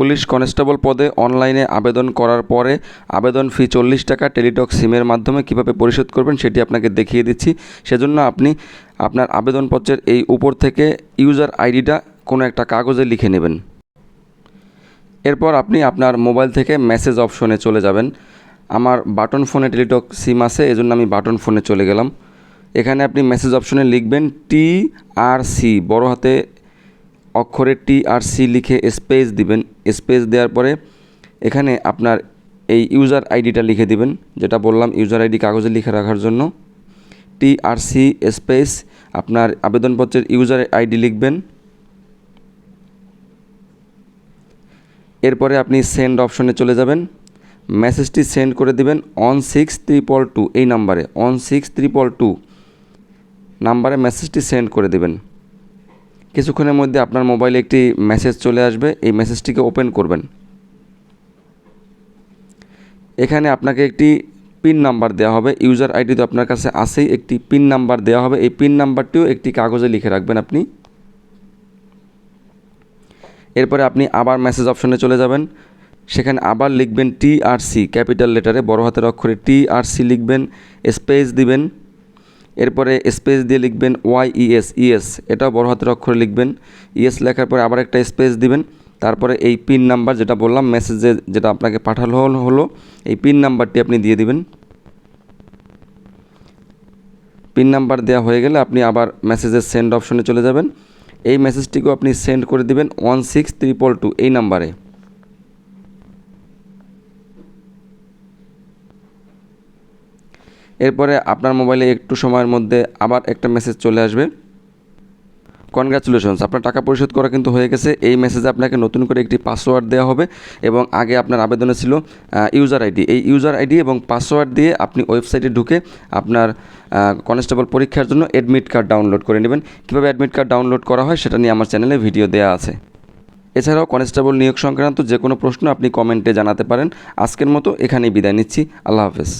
Police constable পদে অনলাইনে আবেদন করার পরে আবেদন ফি চল্লিশ টাকা টেলিটক সিমের মাধ্যমে কীভাবে পরিশোধ করবেন সেটি আপনাকে দেখিয়ে দিচ্ছি। সেজন্য আপনি আপনার আবেদনপত্রের এই উপর থেকে ইউজার আইডিটা কোনো একটা কাগজে লিখে নেবেন। এরপর আপনি আপনার মোবাইল থেকে মেসেজ অপশনে চলে যাবেন। আমার বাটন ফোনে টেলিটক সিম আছে, এজন্য আমি বাটন ফোনে চলে গেলাম। এখানে আপনি মেসেজ অপশনে লিখবেন টি আর সি, বড় হাতে অক্ষরে টি আর সি লিখে স্পেস দিবেন। স্পেস দেওয়ার পরে এখানে আপনার এই ইউজার আইডিটা লিখে দিবেন, যেটা বললাম ইউজার আইডি কাগজে লিখে রাখার জন্য। টি আর সি স্পেস আপনার আবেদনপত্রের ইউজার আইডি লিখবেন। এরপরে আপনি সেন্ড অপশনে চলে যাবেন। মেসেজটি সেন্ড করে দিবেন অন সিক্স ত্রিপল টু, এই নাম্বারে অন সিক্স ত্রিপল টু। নাম্বারে মেসেজটি সেন্ড করে দেবেন। কিছুক্ষণের মধ্যে আপনার মোবাইলে একটি মেসেজ চলে আসবে। এই মেসেজটিকে ওপেন করবেন। এখানে আপনাকে একটি পিন নাম্বার দেওয়া হবে। ইউজার আইডি তো আপনার কাছে আসেই একটি পিন নাম্বার দেওয়া হবে। এই পিন নাম্বারটিও একটি কাগজে লিখে রাখবেন আপনি। এরপরে আপনি আবার মেসেজ অপশনে চলে যাবেন। সেখানে আবার লিখবেন টি আর সি, ক্যাপিটাল লেটারে, বড় হাতের অক্ষরে টি আর সি লিখবেন, স্পেস দিবেন। এরপরে স্পেস দিয়ে লিখবেন ওয়াই ইএস ইএস এটাও বড় হাতের অক্ষরে লিখবেন। ইএস লেখার পরে আবার একটা স্পেস দিবেন। তারপরে এই পিন নাম্বার যেটা বললাম মেসেজে যেটা আপনাকে পাঠানো হল- এই পিন নাম্বারটি আপনি দিয়ে দিবেন। পিন নাম্বার দেওয়া হয়ে গেলে আপনি আবার মেসেজের সেন্ড অপশনে চলে যাবেন। এই মেসেজটিকেও আপনি সেন্ড করে দিবেন ওয়ান সিক্স ত্রিপল টু এই নাম্বারে। এরপরে আপনার মোবাইলে একটু সময়ের মধ্যে আবার একটা মেসেজ চলে আসবে। কনগ্রাচুলেশনস আপনার টাকা পরিশোধ করা কিন্তু হয়ে গেছে। এই মেসেজে আপনাকে নতুন করে একটি পাসওয়ার্ড দেওয়া হবে এবং আগে আপনার আবেদনে ছিল ইউজার আইডি এই ইউজার আইডি এবং পাসওয়ার্ড দিয়ে আপনি ওয়েবসাইটে ঢুকে আপনার কনস্টেবল পরীক্ষার জন্য অ্যাডমিট কার্ড ডাউনলোড করে নেবেন। কীভাবে অ্যাডমিট কার্ড ডাউনলোড করা হয় সেটা নিয়ে আমার চ্যানেলে ভিডিও দেওয়া আছে। এছাড়াও কনস্টেবল নিয়োগ সংক্রান্ত যে কোনো প্রশ্ন আপনি কমেন্টে জানাতে পারেন। আজকের মতো এখানেই বিদায় নিচ্ছি। আল্লাহ হাফেজ।